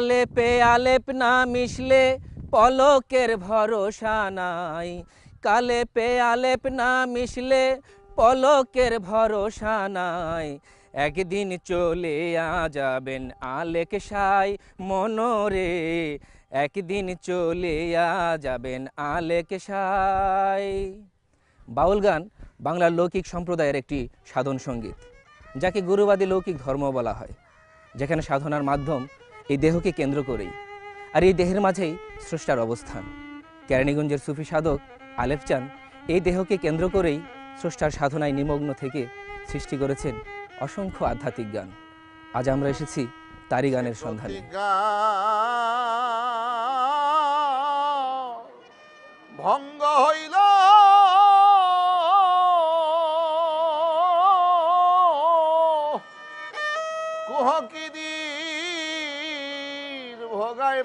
কালে পে আলেপ না মিশলে পলকের ভরসা নাই। কালে পে আলেপ না মিশলে পলকের ভরসা নাই। একদিন চলে যাবেন আলেক সাই মনরে। একদিন চলে যাবেন আলেক সাই। বাউল গান বাংলার লৌকিক সম্প্রদায়ের একটি সাধন সংগীত, যাকে গুরুবাদী লৌকিক ধর্ম বলা হয়, যেখানে সাধনার মাধ্যম এই দেহকে কেন্দ্র করেই। আর এই দেহের মাঝেই স্রষ্টার অবস্থান। কেরানীগঞ্জের সুফি সাধক আলেফ চান এই দেহকে কেন্দ্র করেই স্রষ্টার সাধনায় নিমগ্ন থেকে সৃষ্টি করেছেন অসংখ্য আধ্যাত্মিক গান। আজ আমরা এসেছি তারই গানের সন্ধানে। ভঙ্গ হইল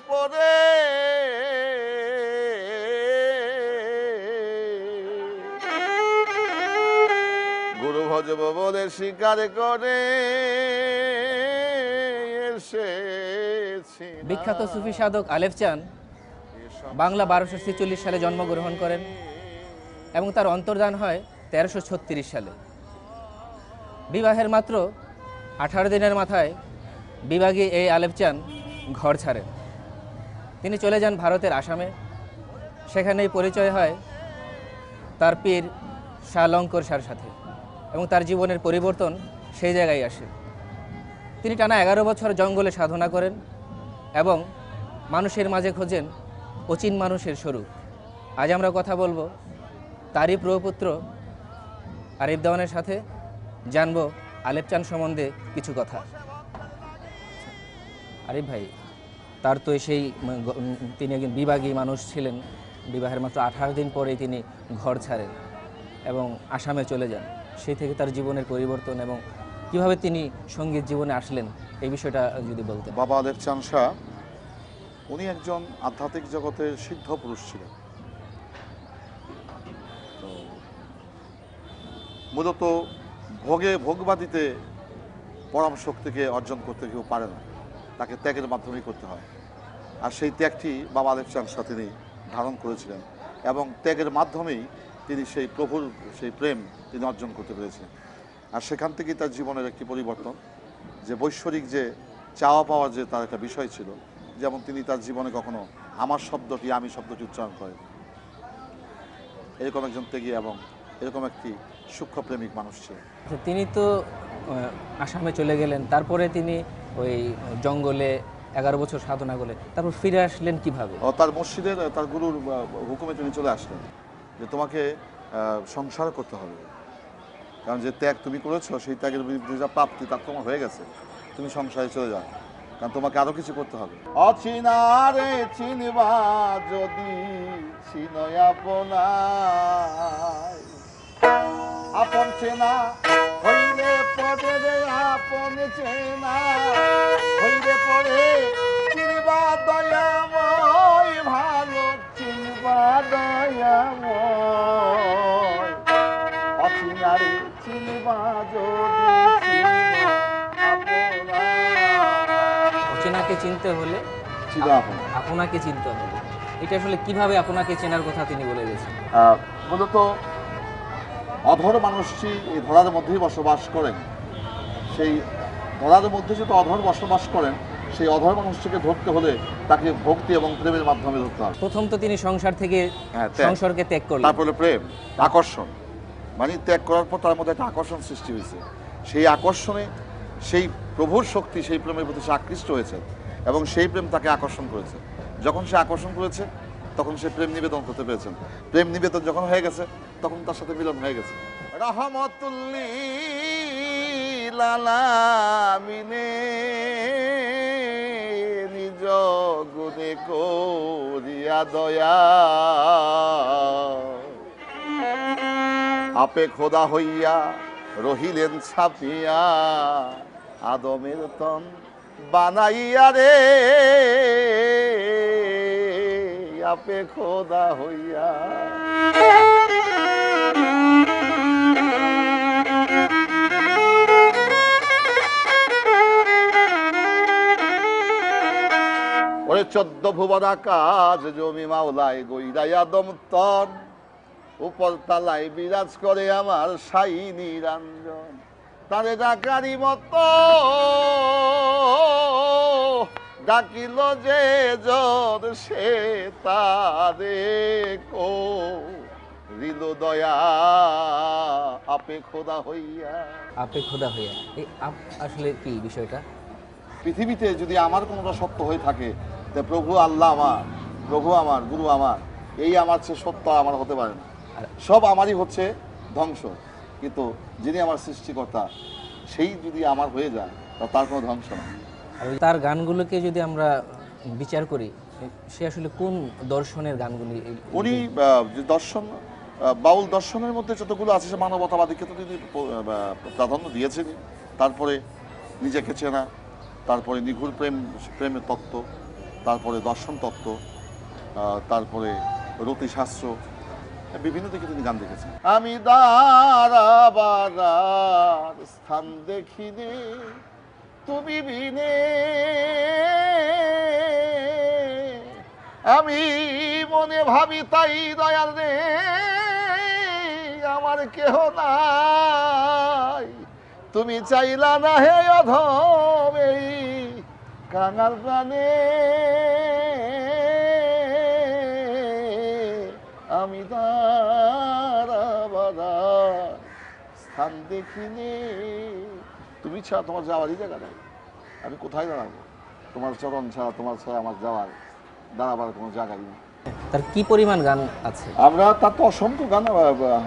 পড়ে গুরু ভজব বলে স্বীকার করে বিখ্যাত সুফি সাধক আলেফ চান বাংলা বারোশো ছেচল্লিশ সালে জন্মগ্রহণ করেন এবং তার অন্তর্দান হয় তেরোশো ছত্রিশ সালে। বিবাহের মাত্র আঠারো দিনের মাথায় বিভাগী এই আলেপ চান ঘর ছাড়েন। তিনি চলে যান ভারতের আসামে। সেখানেই পরিচয় হয় তার পীর শাহ লঙ্কর শাহর সাথে এবং তার জীবনের পরিবর্তন সেই জায়গায় আসে। তিনি টানা এগারো বছর জঙ্গলে সাধনা করেন এবং মানুষের মাঝে খোঁজেন অচিন মানুষের স্বরূপ। আজ আমরা কথা বলব তারই প্রপুত্র আরিফ দেওয়ানের সাথে। জানব আলেপ চান সম্বন্ধে কিছু কথা। আরিফ ভাই তার তো সেই তিনি একজন বিভাগী মানুষ ছিলেন। বিবাহের মাত্র আঠারো দিন পরেই তিনি ঘর ছাড়েন এবং আসামে চলে যান। সেই থেকে তার জীবনের পরিবর্তন এবং কীভাবে তিনি সংগীত জীবনে আসলেন, এই বিষয়টা যদি বলতেন। বাবা আলেপ চান শাহ, উনি একজন আধ্যাত্মিক জগতের সিদ্ধ পুরুষ ছিলেন। মূলত ভোগে, ভোগবাদিতে পরম শক্তিকে অর্জন করতে কেউ পারে না। তাকে ত্যাগের মাধ্যমেই করতে হয়। আর সেই ত্যাগটি বাবা আলেপ চান শাহ তিনি ধারণ করেছিলেন এবং ত্যাগের মাধ্যমেই তিনি সেই প্রভুর সেই প্রেম তিনি অর্জন করতে পেরেছিলেন। আর সেখান থেকেই তার জীবনের একটি পরিবর্তন যে বৈশ্বরিক যে চাওয়া পাওয়ার যে তার একটা বিষয় ছিল যেমন তিনি তার জীবনে কখনো আমার শব্দটি আমি শব্দটি উচ্চারণ করেন। এরকম একজন ত্যাগী এবং এরকম একটি সূক্ষ্ম প্রেমিক মানুষ ছিলেন। আচ্ছা, তিনি তো আসামে চলে গেলেন তারপরে তিনি ওই জঙ্গলে এগারো বছর সাধনা করলেন তারপর ফিরে আসলেন কীভাবে? তার মসজিদের তার গুরুর হুকুমে তিনি চলে আসলেন যে তোমাকে সংসার করতে হবে। কারণ যে ত্যাগ তুমি করেছ সেই ত্যাগের যা প্রাপ্তি তা তোমার হয়ে গেছে। তুমি সংসারে চলে যাও। কারণ তোমাকে আরও কিছু করতে হবে। অচিনারে চিনবা যদি চিনয় আপনার আপন চেনা হইলে পদে আপন চেনা হইলে পরে চিনবা দয়াময় ভালো চিনবা দয়াময়। অচিনারে চিনবা যদি অচেনাকে চিনতে হলে আপনাকে। চিনতে হবে। এটা আসলে কীভাবে আপনাকে চেনার কথা তিনি বলে গেছেন? মূলত অধর মানুষটি এই ধরার মধ্যেই বসবাস করেন। সেই ধরার মধ্যে যেহেতু অধর বসবাস করেন সেই অধর মানুষটিকে ধরতে হলে তাকে ভক্তি এবং প্রেমের মাধ্যমে ধরতে হবে। প্রথম তো তিনি সংসার থেকে হ্যাঁ, সংসারকে ত্যাগ করলেন। তারপরে প্রেম আকর্ষণ। মানে ত্যাগ করার পর তার মধ্যে একটা আকর্ষণ সৃষ্টি হয়েছে। সেই আকর্ষণে সেই প্রভুর শক্তি সেই প্রেমের প্রতি সে আকৃষ্ট হয়েছে এবং সেই প্রেম তাকে আকর্ষণ করেছে। যখন সে আকর্ষণ করেছে তখন সে প্রেম নিবেদন করতে পেরেছেন প্রেম নিবেদন যখন হয়ে গেছে তখন তার সাথে মিলন হয়ে গেছে। রহমতুল্লিল আলামিনে নিজ গুণে করিয়া দয়া। আপে খোদা হইয়া রহিলেন ছাপিয়া, আদমের তন বানাইয়া রে। আপে খোদা হইয়া ওরে চোদ্দ ভুবন আকাশ জমি মাওলায় গইরাইয়া দমতন উপর তালায় বিরাজ করে আমার সাই নিরঞ্জন তারে ডাকারি মতো ডাকিল যে জন সে তারে কো। রিল দয়া আপে খোদা হইয়া। আপে খোদা হইয়া। এই আসলে কি বিষয়টা? পৃথিবীতে যদি আমার কোনোটা সত্য হয়ে থাকে তা প্রভু আল্লাহ আমার প্রভু আমার গুরু আমার এই আমার চেয়ে সত্য আমার হতে পারে না। সব আমারই হচ্ছে ধ্বংস। কিন্তু যিনি আমার সৃষ্টিকর্তা সেই যদি আমার হয়ে যায় তা তার কোনো ধ্বংস না। আর তার গানগুলোকে যদি আমরা বিচার করি সে আসলে কোন দর্শনের গানগুলি? উনি যে দর্শন বাউল দর্শনের মধ্যে যতগুলো আছে সে মানবতাবাদীকে তো তিনি প্রাধান্য দিয়েছেন তারপরে নিজেকে চেনা তারপরে নিঘুর প্রেম প্রেমের তত্ত্ব তারপরে দর্শন তত্ত্ব তারপরে রতিশাস্ত্র, বিভিন্ন দিকে তিনি গান লিখেছেন আমি স্থান দেখিনি, তুমি বিনে। আমি মনে ভাবি তাই দয়াল রে, আমার কেহ নাই। তুমি চাইলা না হে অধম এই কাঙাল প্রাণে আমি দাঁড়াবার স্থান দেখিনি। তুমি ছাড়া তোমার যাওয়ারই জায়গা নাই। আমি কোথায় দাঁড়াবো? তোমার চরণ ছাড়া তোমার ছাড়া আমার যাওয়ার দাঁড়াবার কোনো জায়গাই নেই। তার কি পরিমাণ গান আছে? আমরা তার তো অসংখ্য গান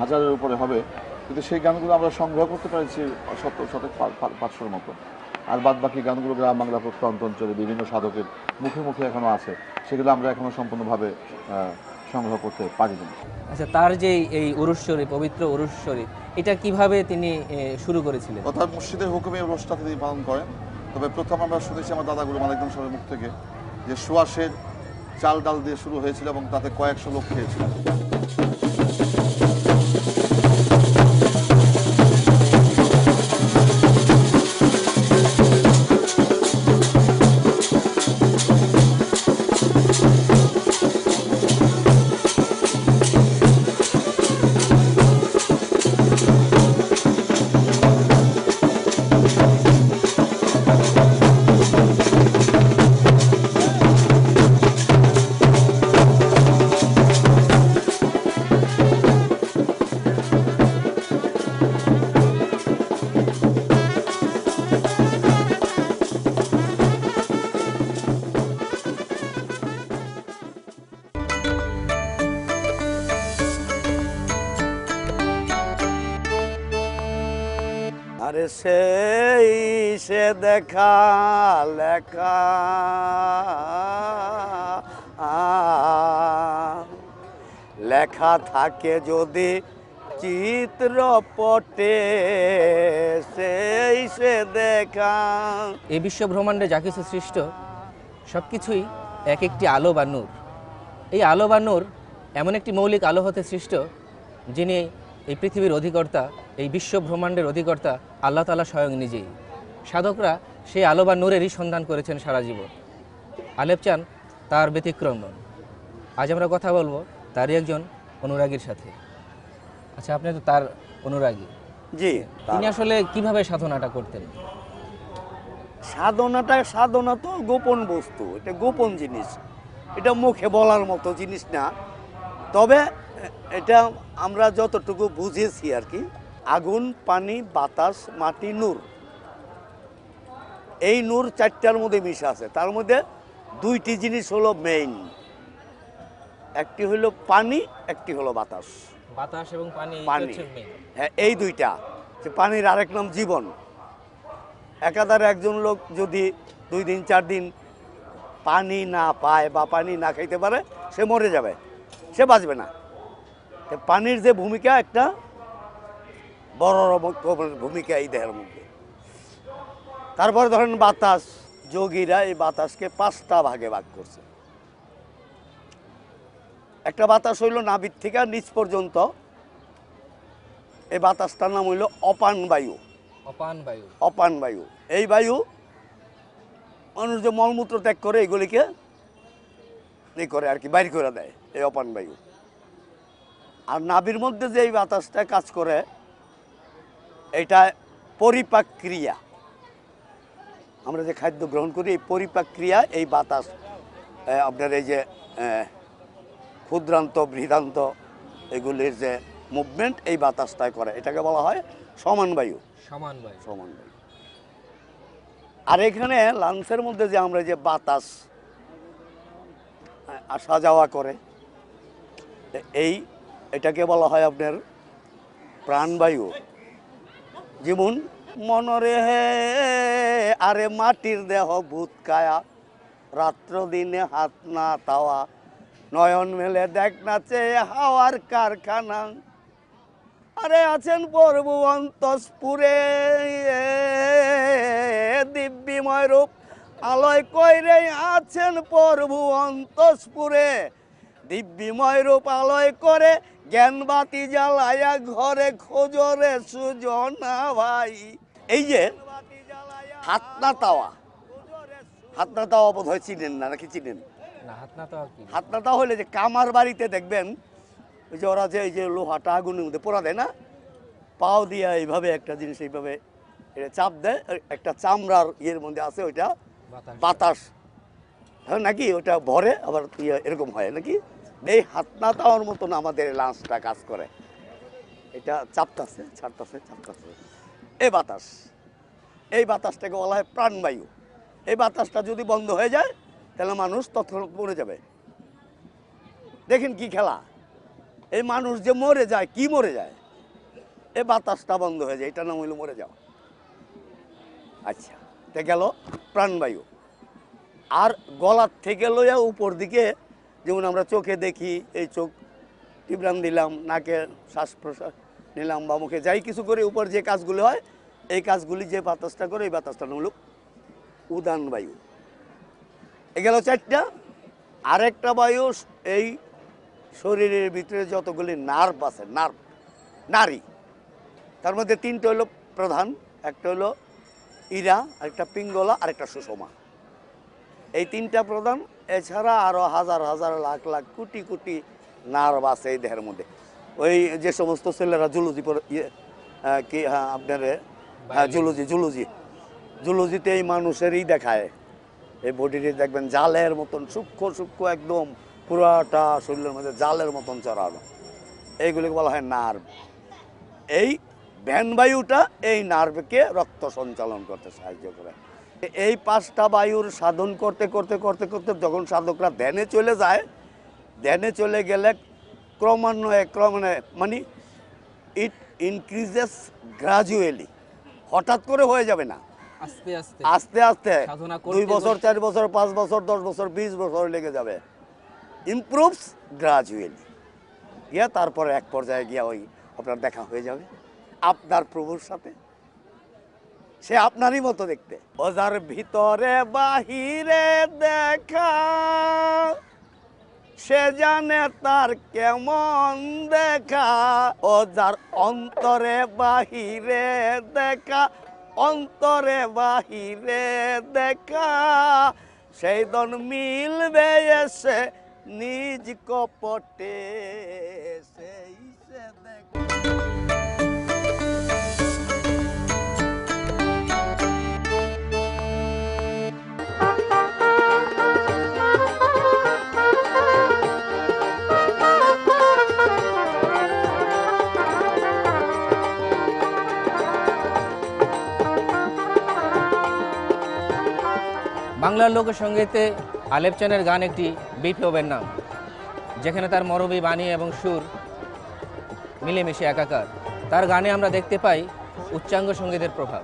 হাজারের উপরে হবে। কিন্তু সেই গানগুলো আমরা সংগ্রহ করতে পেরেছি সত্তর শতক পাঁচশোর মতো। আর বাদ বাকি গানগুলো গ্রাম বাংলা প্রত্যন্ত অঞ্চলে বিভিন্ন সাধকের মুখে মুখে এখনও আছে সেগুলো আমরা এখনও সম্পূর্ণভাবে সংগ্রহ করতে পারিনি। আচ্ছা তার যে এই উরুস শরীফ পবিত্র উরুস শরীফ এটা কীভাবে তিনি শুরু করেছিলেন? অর্থাৎ মুর্শিদের হুকুমে রোজটা তিনি পালন করেন। তবে প্রথম আমরা শুনেছি আমার দাদাগুলো মালিকগঞ্জ শহরের মুখ থেকে যে সুয়াশের চাল ডাল দিয়ে শুরু হয়েছিল এবং তাতে কয়েকশো লোক খেয়েছিল। দেখা, লেখা লেখা থাকে যদি চিত্রপটে, সেই সে দেখা। এই বিশ্ব ব্রহ্মাণ্ডে যা কিছু সৃষ্ট, সব কিছুই এক একটি আলো বা নূর। এই আলো বা নূর এমন একটি মৌলিক আলো হতে সৃষ্ট, যিনি এই পৃথিবীর অধিকর্তা, এই বিশ্ব ব্রহ্মাণ্ডের অধিকর্তা আল্লাহ তালা স্বয়ং নিজেই। সাধকরা সেই আলো বা নূরেরই সন্ধান করেছেন সারা জীবন। আলেপ চান তার ব্যতিক্রম নন আজ আমরা কথা বলব তারই একজন অনুরাগীর সাথে। আচ্ছা আপনি তো তার অনুরাগী। জি তিনি আসলে কীভাবে সাধনাটা করতেন? সাধনাটা সাধনা তো গোপন বস্তু এটা গোপন জিনিস। এটা মুখে বলার মতো জিনিস না। তবে এটা আমরা যতটুকু বুঝেছি আর কি আগুন পানি বাতাস মাটি নূর। এই নূর চারটার মধ্যে মিশে আছে। তার মধ্যে দুইটি জিনিস হলো মেইন একটি হলো পানি একটি হলো বাতাস। বাতাস এবং পানি পানি। হ্যাঁ এই দুইটা। যে পানির আরেক নাম জীবন। একাধারে একজন লোক যদি দুই দিন চার দিন পানি না পায় বা পানি না খাইতে পারে সে মরে যাবে। সে বাঁচবে না। পানির যে ভূমিকা একটা বড় রকমের ভূমিকা এই দেহের মধ্যে। তারপরে ধরেন বাতাস যোগীরা এই বাতাসকে পাঁচটা ভাগে ভাগ করছে। একটা বাতাস হইল নাভির থেকে নিচ পর্যন্ত এই বাতাসটার নাম হইল অপান বায়ু। অপান বায়ু। অপান বায়ু। এই বায়ু মানুষ যে মলমূত্র ত্যাগ করে এগুলিকে ই করে আর কি বাইর করে দেয় এই অপান বায়ু। আর নাভির মধ্যে যে এই বাতাসটা কাজ করে এটা পরিপাক ক্রিয়া। আমরা যে খাদ্য গ্রহণ করি এই পরিপাক ক্রিয়া এই বাতাস আপনার এই যে ক্ষুদ্রান্ত বৃহদান্ত এগুলির যে মুভমেন্ট এই বাতাসটাই করে। এটাকে বলা হয় সমান বায়ু। সমান ভাই সমান বায়ু। আর এখানে লাংসের মধ্যে যে আমরা যে বাতাস আসা যাওয়া করে এই এটাকে বলা হয় আপনার প্রাণবায়ু। যেমন মনরে হে, আরে মাটির দেহ ভূত কায়া। রাত্র দিনে হাত না তাওয়া, নয়ন মেলে দেখ না নাচে হাওয়ার কারখানা। আরে আছেন প্রভু অন্তস্পুরে দিব্যময় রূপ। আলয় কইরে আছেন প্রভু অন্তস্পুরে দিব্যময় রূপ আলয় করে জ্ঞান বাতি জ্বালায়া ঘরে খোঁজরে সুজনা ভাই। এই যে হাতনা তাওয়া। হাতনা তাওয়া বোধ হয় চিনেন না নাকি চিনেন? না হাত না তো আর কি। হাতনাটা হলে যে কামার বাড়িতে দেখবেন ওই যে ওরা যে এই যে লোহাটা আগুনের মধ্যে পোড়া দেয় না? পাও দিয়া এইভাবে একটা জিনিস এইভাবে এটা চাপ দেয় একটা চামড়ার ইয়ের মধ্যে আছে ওইটা বাতাস। বাতাস। হ্যাঁ নাকি? ওটা ভরে আবার ইয়ে এরকম হয় নাকি? এই হাত না তাওয়ার মতন আমাদের লাঞ্চটা কাজ করে। এটা চাপতাছে ছাড়তাছে চাপতাছে এই বাতাস, এই বাতাসটাকে বলা হয় প্রাণবায়ু। এই বাতাসটা যদি বন্ধ হয়ে যায়, তাহলে মানুষ তৎক্ষণাৎ মরে যাবে। দেখেন কি খেলা। এই মানুষ যে মরে যায়, কি মরে যায়? এই বাতাসটা বন্ধ হয়ে যায়, এটা নাম হইল মরে যাওয়া। আচ্ছা এটা গেল প্রাণবায়ু। আর গলার থেকে লইয়া উপর দিকে যেমন আমরা চোখে দেখি, এই চোখ টিবরান দিলাম নাকে শ্বাস প্রশ্বাস নিলাম বা মুখে যাই কিছু করে, উপর যে কাজগুলো হয়, এই কাজগুলি যে বাতাসটা করে, এই বাতাসটা হলো উদান বায়ু। এ গেল চারটা। আরেকটা বায়ু, এই শরীরের ভিতরে যতগুলি নার্ভ আছে, নার্ভ, নারী, তার মধ্যে তিনটে হলো প্রধান, একটা হলো ইরা, আরেকটা পিঙ্গলা, আরেকটা সুষমা। এই তিনটা প্রধান এছাড়া আরও হাজার হাজার লাখ লাখ কোটি কোটি নার্ভ আছে এই দেহের মধ্যে। ওই যে সমস্ত ছেলেরা জুলুজি ইয়ে কি হ্যাঁ আপনার হ্যাঁ জুলুজি জুলুজি। জুলুজিতে এই মানুষেরই দেখায়। এই বডিটি দেখবেন জালের মতন সূক্ষ্ম সূক্ষ্ম একদম পুরাটা শরীরের মধ্যে জালের মতন চড়ানো। এইগুলিকে বলা হয় নার্ভ। এই ভ্যানবায়ুটা এই নার্ভকে রক্ত সঞ্চালন করতে সাহায্য করে। এই পাঁচটা বায়ুর সাধন করতে করতে করতে করতে যখন সাধকরা ধ্যানে চলে যায় ধ্যানে চলে গেলে ক্রমান্বয়ে ক্রমান্বয়ে মানে ইট ইনক্রিজেস গ্রাজুয়ালি হঠাৎ করে হয়ে যাবে না। আস্তে আস্তে। আস্তে আস্তে। দুই বছর চার বছর পাঁচ বছর দশ বছর বিশ বছর লেগে যাবে। ইমপ্রুভস গ্রাজুয়ালি গিয়া তারপরে এক পর্যায়ে গিয়া ওই আপনার দেখা হয়ে যাবে। আপনার প্রভুর সাথে। সে আপনারই মতো দেখতে। ওজার ভিতরে বাহিরে দেখা, সে জানে তার কেমন দেখা। ও যার অন্তরে বাহিরে দেখা, অন্তরে বাহিরে দেখা। সেই দন মিলবে এসে নিজ কপটে, সেই সে দেখা। বাংলার লোকসঙ্গীতে আলেপ চানের গান একটি বিপ্লবের নাম, যেখানে তার মরবী বাণী এবং সুর মিলেমিশে একাকার। তার গানে আমরা দেখতে পাই উচ্চাঙ্গ সঙ্গীতের প্রভাব।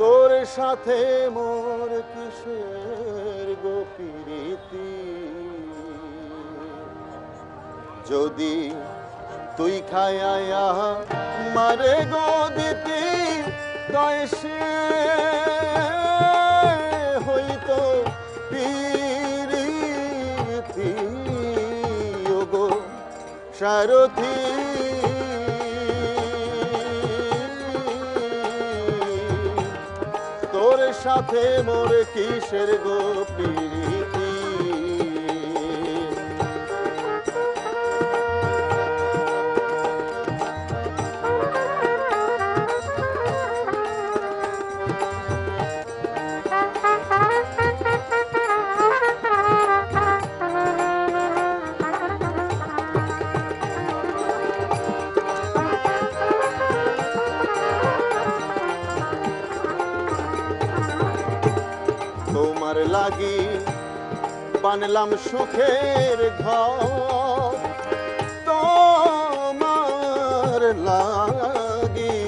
তোর সাথে মোর কিসের গোপিরীতি যদি তুই খায়া মারে গো দিতি তাই সে হইতো পিরিতি গো সারথী। তোর সাথে মোর কিসের গো বানলাম সুখের ঘর। তোমার লাগি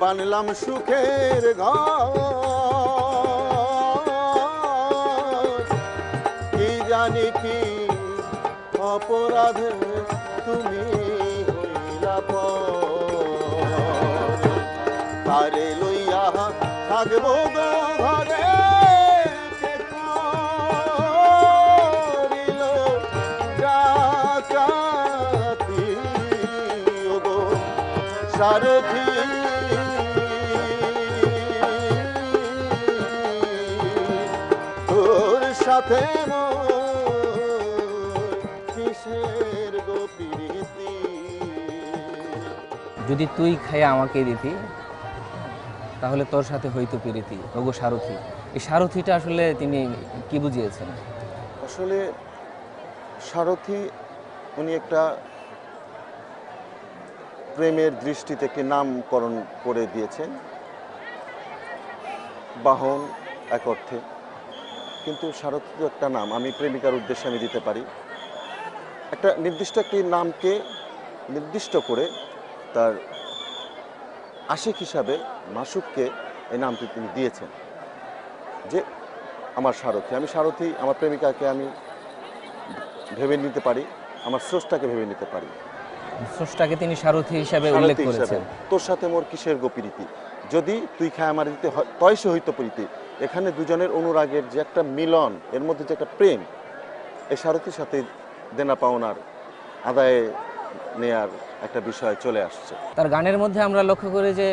বানলাম সুখের ঘর। কি জানি কি অপরাধ তুমি সাথে কিসের গো যদি তুই খাইয়া আমাকে দিতি তাহলে তোর সাথে হইতো প্রীতি। ওগো সারথি। এই সারথিটা আসলে তিনি কি বুঝিয়েছেন? আসলে সারথি উনি একটা প্রেমের দৃষ্টি থেকে নামকরণ করে দিয়েছেন? বাহন এক অর্থে। কিন্তু তো একটা নাম আমি প্রেমিকার উদ্দেশ্যে আমি দিতে পারি। একটা নির্দিষ্ট একটি নামকে নির্দিষ্ট করে তার আশিক হিসাবে মাসুককে এই নামটি তিনি দিয়েছেন যে আমার সারথি। আমি সারথি আমার প্রেমিকাকে আমি ভেবে নিতে পারি আমার স্রষ্টাকে ভেবে নিতে পারি। স্রষ্টাকে তিনি সারথি হিসাবে উল্লেখ। করেছেন। তোর সাথে মোর কিসের গোপীরীতি যদি তুই খায় আমার দিতে হয় তয়সে হইতো প্রীতি। এখানে দুজনের অনুরাগের যে একটা মিলন এর মধ্যে যে একটা প্রেম এই সারথির সাথে দেনা পাওনার আদায়ে নেয়ার একটা বিষয় চলে আসছে। তার গানের মধ্যে আমরা লক্ষ্য করি যে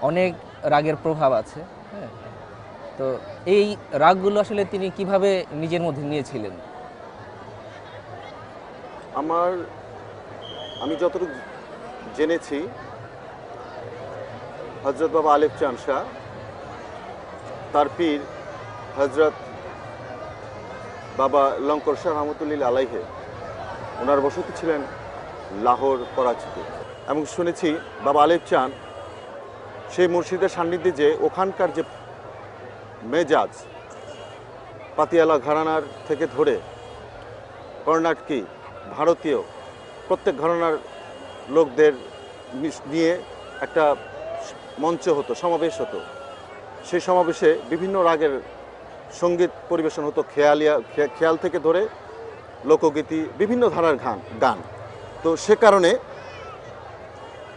অনেক রাগের প্রভাব আছে হ্যাঁ? তো এই রাগগুলো আসলে তিনি কীভাবে নিজের মধ্যে নিয়েছিলেন? আমার আমি যতটুকু জেনেছি হজরত বাবা আলেফ চান শাহ তার পীর হজরত বাবা লঙ্কর শাহ রহমতুল্লিল আলাইহে ওনার বসতি ছিলেন লাহোর করাচিতে। এবং শুনেছি বাবা আলেফ চান সেই মুর্শিদের সান্নিধ্যে যে ওখানকার যে মেজাজ পাতিয়ালা ঘরানার থেকে ধরে কর্ণাটকি, ভারতীয় প্রত্যেক ঘরানার লোকদের নিয়ে একটা মঞ্চ হতো, সমাবেশ হতো। সেই সমাবেশে বিভিন্ন রাগের সংগীত পরিবেশন হতো খেয়ালিয়া খেয়াল থেকে ধরে লোকগীতি, বিভিন্ন ধারার গান গান। তো সে কারণে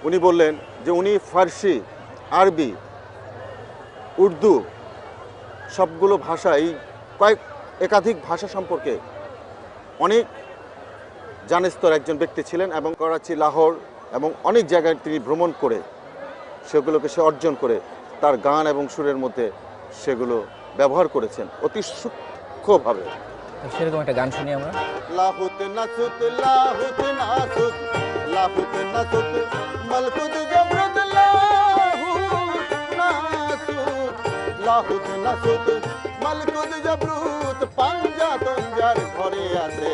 উনি বললেন যে উনি ফার্সি, আরবি, উর্দু সবগুলো ভাষা, এই কয়েক একাধিক ভাষা সম্পর্কে অনেক জানেস্তর একজন ব্যক্তি ছিলেন এবং করাচি, লাহোর এবং অনেক জায়গায় তিনি ভ্রমণ করে সেগুলোকে সে অর্জন করে তার গান এবং সুরের মধ্যে সেগুলো ব্যবহার করেছেন অতি সূক্ষ্মভাবে। সেরকম একটা গান শুনি আমরা। লাহুত নাসুত লাহুত নাসুত লাহুত নাসুত মলকুত জবরত লাহুত নাসুত লাহুত নাসুত মলকুত জবরুত পাঞ্জা তঞ্জার ঘরে আছে।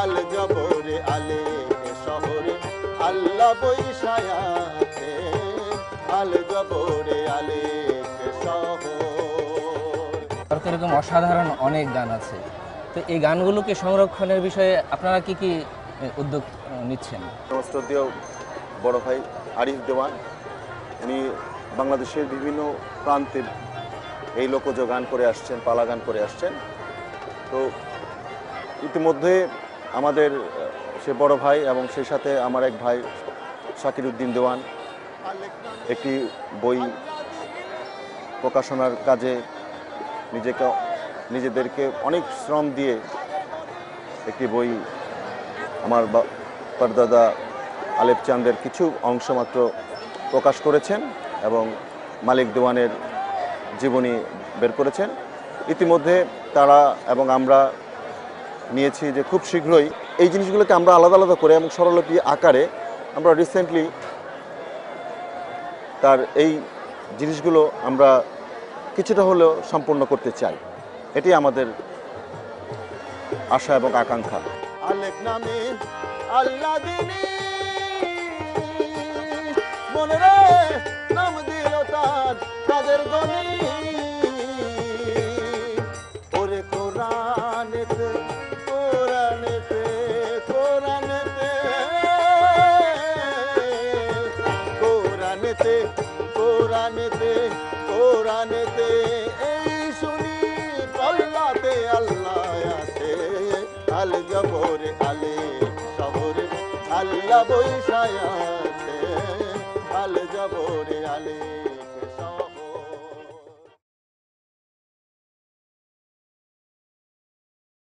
আল জবরে আলে শহরে আল্লাহ বৈশায়া জবরে শহর। এরকম অসাধারণ অনেক গান আছে। তো এই গানগুলোকে সংরক্ষণের বিষয়ে আপনারা কি কি উদ্যোগ নিচ্ছেন? শ্রদ্ধেয় বড় ভাই আরিফ দেওয়ান। উনি বাংলাদেশের বিভিন্ন প্রান্তে এই লোকজ গান করে আসছেন পালা গান করে আসছেন। তো ইতিমধ্যে আমাদের সে বড় ভাই এবং সেই সাথে আমার এক ভাই শাকির উদ্দিন দেওয়ান। একটি বই প্রকাশনার কাজে নিজেকে, নিজেদেরকে অনেক শ্রম দিয়ে একটি বই আমার পরদাদা আলেপ চাঁদের কিছু অংশ মাত্র প্রকাশ করেছেন এবং মালিক দেওয়ানের জীবনী বের করেছেন। ইতিমধ্যে তারা এবং আমরা নিয়েছি যে খুব শীঘ্রই এই জিনিসগুলোকে আমরা আলাদা আলাদা করে এবং স্বরলিপি আকারে আমরা রিসেন্টলি তার এই জিনিসগুলো আমরা কিছুটা হলেও সম্পূর্ণ করতে চাই। এটি আমাদের আশা এবং আকাঙ্ক্ষা। মনে রে নাম দিল তার তাদের গনি বৈশায় আলে আল রে আলে।